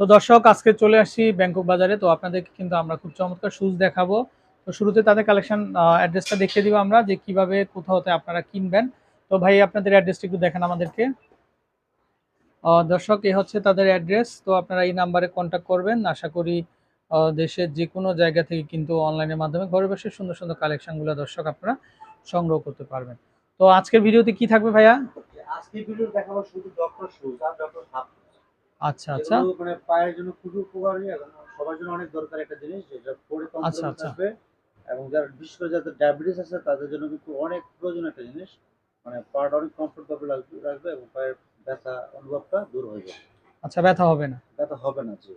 তো দর্শক, আজকে চলে আসি ব্যাংকক বাজারে। তো আপনাদেরকে কিন্তু আমরা খুব চমৎকার শুজ দেখাবো। তো শুরুতে তাদের কালেকশন অ্যাড্রেসটা দেখিয়ে দিব আমরা যে কীভাবে, কোথাও হতে আপনারা কিনবেন। তো ভাই, আপনাদের অ্যাড্রেসটা একটু দেখেন আমাদেরকে। দর্শক, এ হচ্ছে তাদের অ্যাড্রেস তো আপনারা এই নাম্বারে কন্ট্যাক্ট করবেন। আশা করি দেশের যে কোনো জায়গা থেকে কিন্তু অনলাইনের মাধ্যমে ঘরে বসে সুন্দর সুন্দর কালেকশনগুলো দর্শক আপনারা সংগ্রহ করতে পারবেন। তো আজকের ভিডিওতে কি থাকবে ভাইয়া? আজকে ভিডিও দেখাবো শুধু ডক্টর শুজ আর ডক্টর আচ্ছা আচ্ছা। মানে পায়ের জন্য খুবই উপকারী সবার জন্য অনেক দরকার একটা জিনিস যেটা পরে আচ্ছা, কমফোর্টেবল আচ্ছা। থাকবে এবং যারা বিশেষ করে যাদের ডায়াবেটিস আছে তাদের জন্য কিন্তু অনেক প্রয়োজন একটা জিনিস। মানে পাটা অনেক কমফোর্টেবল রাখবে রাখবে এবং পায়ের ব্যথা অনুভবটা দূর হয়ে যাবে। আচ্ছা ব্যথা হবে না? ব্যথা হবে না জি।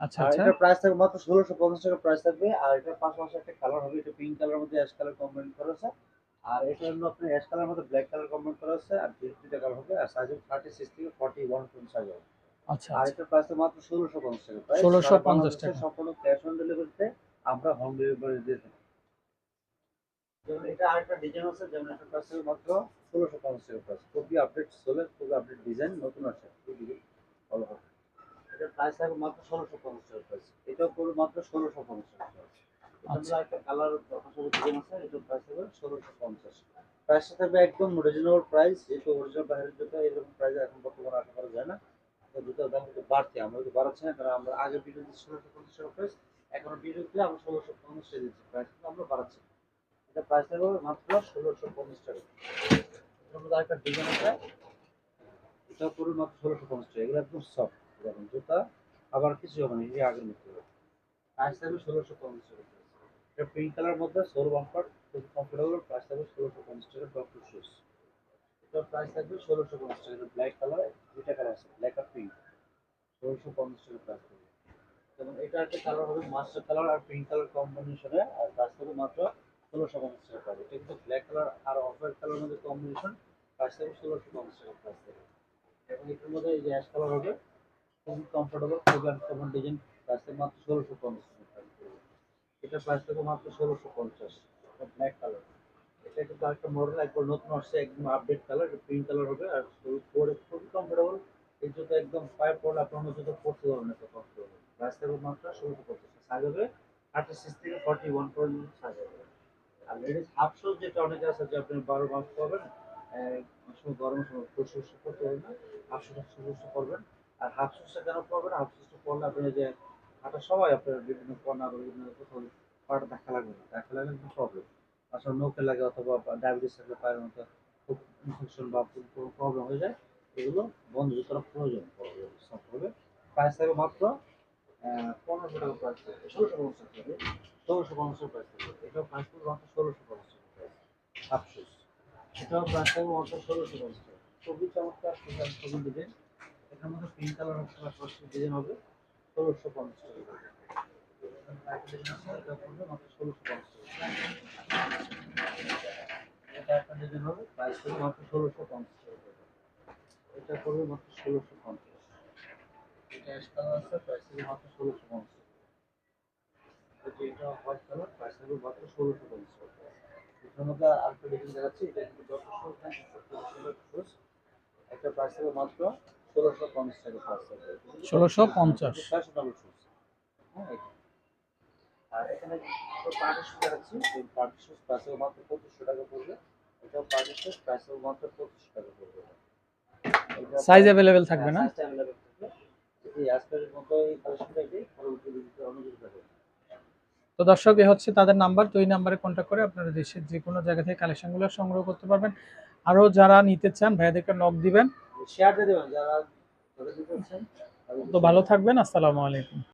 আচ্ছা আচ্ছা। এটার প্রাইস থাকবে মাত্র ষোলোশো পঞ্চাশ টাকা প্রাইস থাকবে। আর এটার পাশাপাশি একটা কালার হবে এটা পিঙ্ক কালার মধ্যে অ্যাশ কালার কম্বাইন করা আছে। আর এটা হলো আপনার অ্যাশ কালার মধ্যে ব্ল্যাক কালার কম্বাইন করা আছে। আর দুইটা কালার হবে। আর সাইজ হবে থার্টি সিক্স থেকে ফর্টি ওয়ান পর্যন্ত সাইজ হবে। আচ্ছা আর আচ্ছা। এটার প্রাইস মাত্র ষোলোশো পঞ্চাশ টাকা। প্রাইস 1650 টাকা। সম্পূর্ণ ক্যাশ অন ডেলিভারিতে আমরা হোম ডেলিভারি দিয়ে থাকি। যেমন এটা আরেকটা ডিজাইন আছে যেমন একটা প্রাইস মাত্র ষোলোশো পঞ্চাশ টাকা প্রাইস খুবই আপডেট চলে খুবই আপডেট ডিজাইন নতুন আছে। ভালো হবে। এটার প্রাইস থাকবে মাত্র ষোলোশো পঞ্চাশ টাকা প্রাইস এটাও পড়বে মাত্র ষোলোশো পঞ্চাশ টাকা প্রাইস আচ্ছা। একটা কালার ডিজাইন আছে এটার প্রাইস হবে ষোলোশো পঞ্চাশ প্রাইসটা থাকবে একদম রিজনেবল প্রাইস যেহেতু অরিজিনাল বাইরের জুতো এরকম প্রাইস এখন বর্তমানে আশা করা যায় না। তো বাড়ছে আমরা কিন্তু বাড়াচ্ছি না, কারণ আমরা আগে দিচ্ছি ষোলোশো পঞ্চাশ টাকা প্রাইস এখন দিলে আমরা ষোলোশো পঞ্চাশ টাকা দিচ্ছি প্রাইস কিন্তু আমরা বাড়াচ্ছি এটা প্রাইস থাকবে মাত্র ষোলোশো পঞ্চাশ টাকা। আরেকটা ডিজাইন আছে, এটা পুরো মাত্র ষোলোশো পঞ্চাশ টাকা, এগুলো একদম সফট দেখুন, জুতা আবার কিছু হবে না, এই আগের মতো প্রাইস থাকবে ষোলোশো পঞ্চাশ টাকা। এটা পিঙ্ক কালার মধ্যে সোল বাম্পার খুব কমফোর্টেবল প্রাইস থাকবে ষোলোশো পঞ্চাশ টাকা ডক্টর শুজ এটার প্রাইস থাকবে ষোলোশো পঞ্চাশ টাকা। ব্ল্যাক কালার দুইটা কালার আছে ব্ল্যাক আর পিঙ্ক ষোলোশো পঞ্চাশ টাকা প্রাইস থাকবে। যেমন এটা একটা কালার হবে মাস্টার কালার আর পিঙ্ক কালার কম্বিনেশনে আর প্রাইস থাকবে মাত্র ষোলোশো পঞ্চাশ টাকা প্রাইস এটা কিন্তু ব্ল্যাক কালার আর অফ হোয়াইট কালার মধ্যে কম্বিনেশন প্রাইস থাকবে ষোলোশো পঞ্চাশ টাকা প্রাইস থাকবে। এবং এটার মধ্যে এই যে অ্যাশ কালার হবে, খুবই কমফোর্টেবল খুবই আনকমন ডিজাইন প্রাইস থাকবে মাত্র ষোলোশো পঞ্চাশ টাকা। এটা প্রাইস থাকবে মাত্র ষোলোশো পঞ্চাশ ব্ল্যাক কালার এটা কিন্তু আরেকটা মডেল একবার নতুন আসছে, একদম আপডেট কালার পিঙ্ক কালার হবে, আর পরে খুবই কমফোর্টেবল এই জুতো একদম পায়ে পড়লে আপনার জুতো পড়তে পারবেন এত কমফোর্টেবল প্রাইস থাকবে মাত্র ষোলোশো পঞ্চাশ সাইজ হবে সিক্স থেকে ফর্টি ওয়ান পর্যন্ত সাইজ হবে। আর লেডিস হাফ শুজ যেটা অনেকে আছে যে আপনি বারো মাস পাবেন সময় গরমের সময় প্রচুর করতে পারবেন না হাফ শুজ শুজ করবেন আর হাফ শুজটা কেন পড়বেন হাফ শুজটা পড়লে আপনি যে হাঁটার সময় আপনার বিভিন্ন কর্নার বিভিন্ন কোথাও পাটা দেখা লাগবে না, দেখা লাগলে প্রবলেম আসলে নৌকে লাগে অথবা ডায়াবেটিস থাকলে পায়ের মধ্যে খুব ইনফেকশন বা কোনো প্রবলেম হয়ে যায়, এগুলো বন্ধ করা প্রয়োজন হবে। প্রাইস থাকবে মাত্র পনেরোশো টাকা প্রাইস থাকবে, ষোলোশো পঞ্চাশ টাকা ষোলোশো পঞ্চাশ প্রাইস থাকবে। এটাও প্রাইস থাকবে মাত্র ষোলোশো পঞ্চাশ আফসোস। এটাও প্রাইস থাকবে মাত্র ষোলোশো পঞ্চাশ খুবই চমৎকার ছবি ডিজাইন এটার মধ্যে পিঙ্ক কালার ডিজাইন হবে, ষোলোশো পঞ্চাশ টাকা এটা ষোলোশো পঞ্চাশ টাকা এটা হবে প্রাইস হবে মাত্র ষোলোশো পঞ্চাশ এটা পড়বে মাত্র ষোলোশো পঞ্চাশ। এটা অ্যাশ কালার আছে প্রাইস হবে মাত্র ষোলোশো পঞ্চাশ এটা এটা হোয়াইট কালার প্রাইস হবে মাত্র ষোলোশো পঞ্চাশ এটার মধ্যে আরেকটা ডিজাইন দেখাচ্ছি এটা কিন্তু একটা প্রাইস হবে মাত্র ষোলোশো পঞ্চাশ টাকা প্রাইস হবে। 1650 ফ্যাশনেবল শুজ হ্যাঁ আর এখানে পার্টি শুজ দেখাচ্ছি পার্টি শুজ প্রাইস হবে মাত্র পঁচিশশো টাকা পড়বে। সাইজ অ্যাভেলেবেল থাকবে না? হ্যাঁ। তো দর্শক এ হচ্ছে তাদের নাম্বার তো এই নাম্বারে কন্ট্যাক্ট করে আপনারা দেশের যে কোনো জায়গা থেকে কালেকশনগুলো সংগ্রহ করতে পারবেন। আরও যারা নিতে চান ভাইয়াদেরকে নক দিবেন। শেয়ার দিয়ে দেবেন যারা তো ভালো থাকবেন। আসসালামু আলাইকুম।